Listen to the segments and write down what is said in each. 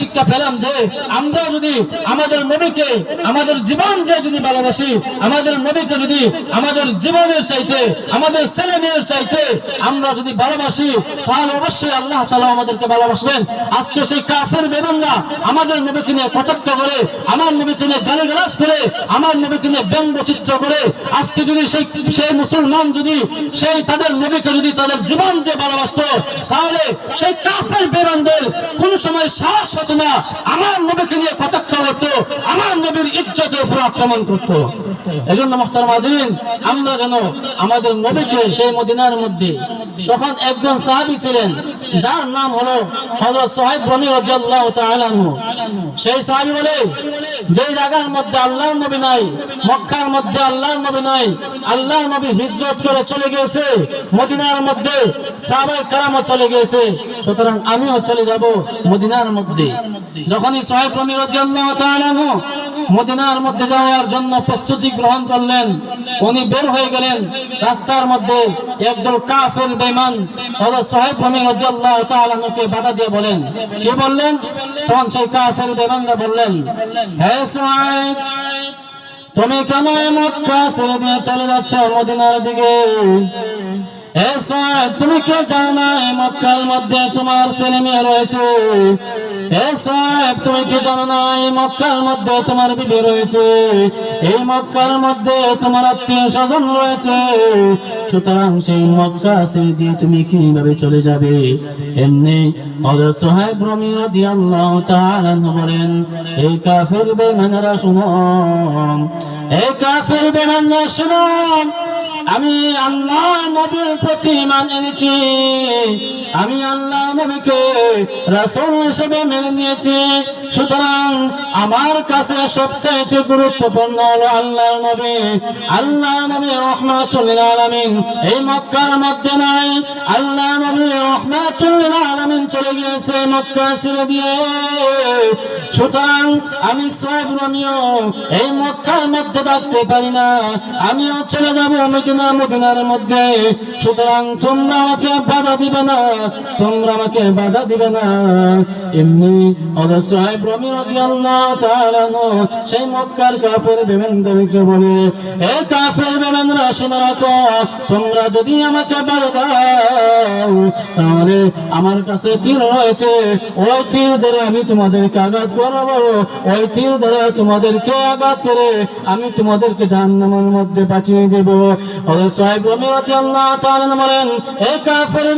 শিক্ষা পেলাম যে আমরা যদি আমাদের নবীকে, আমাদের জীবন দিয়ে যদি ভালোবাসি, আমাদের নবীকে যদি আমাদের জীবনের চাইতে, আমাদের ছেলে মেয়ের চাইতে আমরা যদি ভালোবাসি, তাহলে অবশ্যই আল্লাহ তালা আমাদেরকে ভালোবাসবেন। আজকে সেই কাফের বেদনরা আমাদের নবীকে নিয়ে কটাক্ষ করে, আমার নবীকে নিয়ে গালি গালাজ করে, আমার নবীকে নিয়ে ব্যঙ্গচিত্র করে, আজকে যদি সেই সেই মুসলমান যদি সেই তাদের নবীকে যদি তাদের জীবন দিয়ে ভালোবাসতো, তাহলে সেই কাফের বেদনদের কোন সময় সাহস হতো আমার নবীকে নিয়ে কটাক্ষ করতো, আমার নবীর ইজ্জতের উপর আক্রমণ করতো। এই জন্য মোখতার মাজরিন আমরা যেন আমাদের নবীকে সেই মদিনার মধ্যে, তখন একজন সাহাবি ছিলেন যার নাম হলো হযরত সোহাইব রমি রাদিয়াল্লাহু সেই সাহাবি বলে, যে জায়গার মধ্যে আল্লাহর নবী নাই, মক্কার মধ্যে আল্লাহর নবী নাই, আল্লাহর নবী হিজরত করে চলে গিয়েছে, মদিনার মধ্যে সাহাবায়ে কেরামও চলে গিয়েছে, সুতরাং আমিও চলে যাব মদিনার মধ্যে। যখনই সোহাইব রমি রাদিয়াল্লাহু তাআলা মদিনার মধ্যে যাওয়ার জন্য প্রস্তুতি গ্রহণ করলেন। উনি বের হয়ে গেলেন। রাস্তার মধ্যে একদল কাফের বেমান সাহেব রাদিয়াল্লাহু তাআলা বাধা দিয়ে বলেন। কি বললেন? তখন সেই কাফের বেমানরা বললেন, হে তুমি কেন চলে যাচ্ছ মদিনার দিকে? তুমি কে জানো না মক্কার মধ্যে তোমার ছেলে মেয়ে রয়েছে? সুতরাং সেই মক্কা ছেড়ে তুমি কীভাবে চলে যাবে? এমনি হযরত সুহাইব রাদি আনহু বলেন, এই কাফের বেঈমানেরা শুনো এই কাফের বেঈমানরা শুনো আমি আল্লাহ নবীর প্রতি মানে নিয়েছি আমি আল্লাহ নবীকে রাসুল হিসেবে মেনে নিয়েছি। সুতরাং আমার কাছে সবচেয়ে গুরুত্বপূর্ণ হলো আল্লাহ নবী। আল্লাহ নবী রহমাতুল আলামিন। এই মক্কার মধ্যে নাই। আল্লাহ চলে গিয়েছে মক্কা ছেড়ে দিয়ে সুতরাং আমি সব রমিও এই মক্কার মধ্যে থাকতে পারি না। আমিও চলে যাব মদিনা, মদিনার মধ্যে। সুতরাং তোমরা আমাকে বাধা দিবে না, তোমরা আমাকে বাধা দিবে না। এমনি সেই মক্কার কাফের বলে, এ কাফের বেমেনরা, শুনে রাখো, তোমরা যদি আমাকে বাধা দাও, তাহলে আমার কাছে তীর রয়েছে, ওই ধরে আমি তোমাদেরকে আঘাত করব, ওই ধরে তোমাদেরকে আঘাত করে আমি তোমাদেরকে জাহান্নামের মধ্যে পাঠিয়ে দেব। হযরত সাহেব রাদিয়াল্লাহু তাআলা বলেন কাফের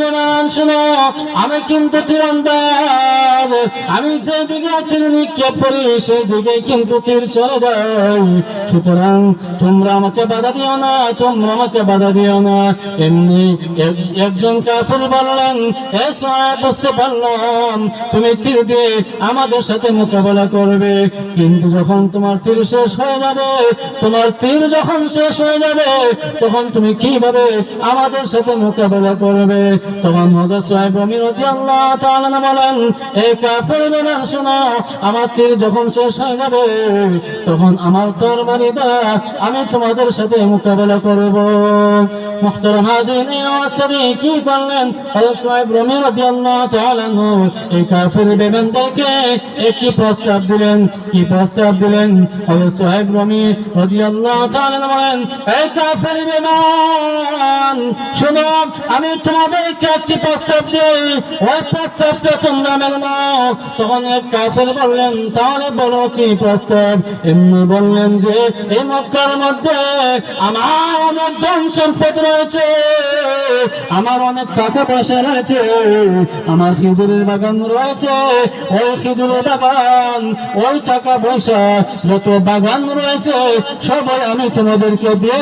শুনো, আমি কিন্তু তীরন্দাজ। আমি যে দিকে তীর নিক্ষেপ করি সেই দিকে কিন্তু তীর চলে যায়। সুতরাং তোমরা আমাকে বাধা দিও না, তোমরা আমাকে বাধা দিও না। এমনি এক- একজন কাফের বললেন হে সাহেব বুঝতে পারলাম। তুমি তীর দিয়ে আমাদের সাথে মোকাবেলা করবে। কিন্তু যখন তোমার তীর শেষ হয়ে যাবে, তোমার তীর যখন শেষ হয়ে যাবে, তখন তুমি কীভাবে আমাদের সাথে মোকাবেলা করবে? তখন হযরত সাহেব রাদিয়াল্লাহু তাআলা বলেন এই কাফের বেমান শোনো, আমার তীর যখন শেষ হয়ে যাবে, তখন আমার তরবারি দ্বারা আমি তোমাদের সাথে মোকাবেলা করব। মুহতারাম অবস্থা কি করলেন? সাহেব রমি রাদিয়াল্লাহু তাআলা এই কাফের বেমানদেরকে একটি প্রস্তাব দিলেন। কি প্রস্তাব দিলেন? রমি বলেন, এই কাফের আমি তোমাদেরকে একটি প্রস্তাব দিই। ওই প্রস্তাবটা তোমরা তখন এক কাফের বললেন, তাহলে বলো কি প্রস্তাব? এমনি বললেন যে এই মক্কার মধ্যে আমার অনেক ধন সম্পদ রয়েছে। আমার অনেক টাকা পয়সা রয়েছে। আমার খেজুরের বাগান রয়েছে, ওই খেজুরের বাগান, ওই টাকা পয়সা যত বাগান রয়েছে, সবাই আমি তোমাদেরকে দিয়ে